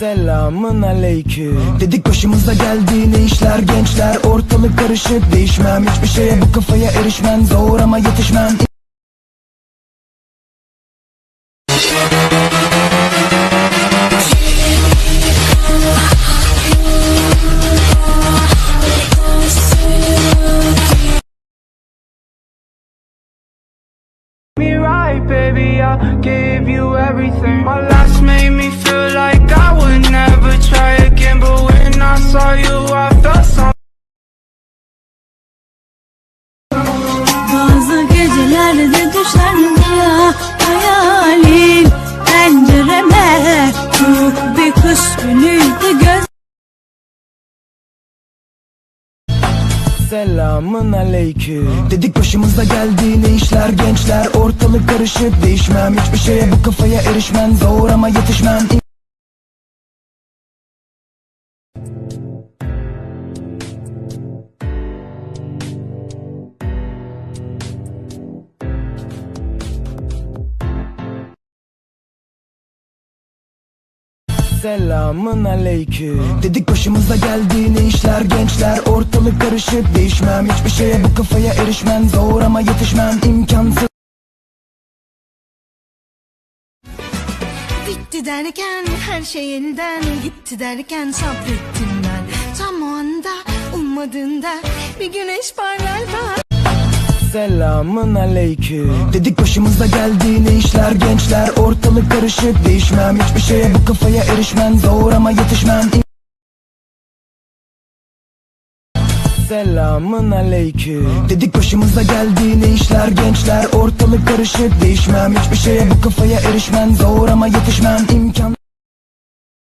Selamın aleyküm Dedik başımıza geldi ne işler gençler Ortalık karışık değişmem Hiçbir şeye bu kafaya erişmem Zor ama yetişmem baby. I gave you everything. My last gecelerde düşer ya hayalin pencereme Bu bir kış günüydü göz Selamın aleyküm. Dedik başımıza geldi ne işler gençler. Ortalık karışık değişmem. Hiçbir şeye bu kafaya erişmem. Zor ama yetişmem Selamın aleyküm. Dedik başımıza geldi ne işler gençler Ortalık karışık. Değişmem Hiçbir şeye bu kafaya erişmem. Zor ama yetişmem imkansız. Bitti derken her şey elden gitti derken sabrettim ben. Tam o anda ummadığında bir güneş parlar da Selamın aleyküm. Dedik başımıza geldi ne işler gençler Ortalık karışık. Değişmem Hiçbir şeye bu kafaya erişmem Zor ama yetişmem. Selamın aleyküm. Dedik başımıza geldi ne işler gençler Ortalık karışık. Değişmem Hiçbir şeye bu kafaya erişmem Zor ama yetişmem. İmkan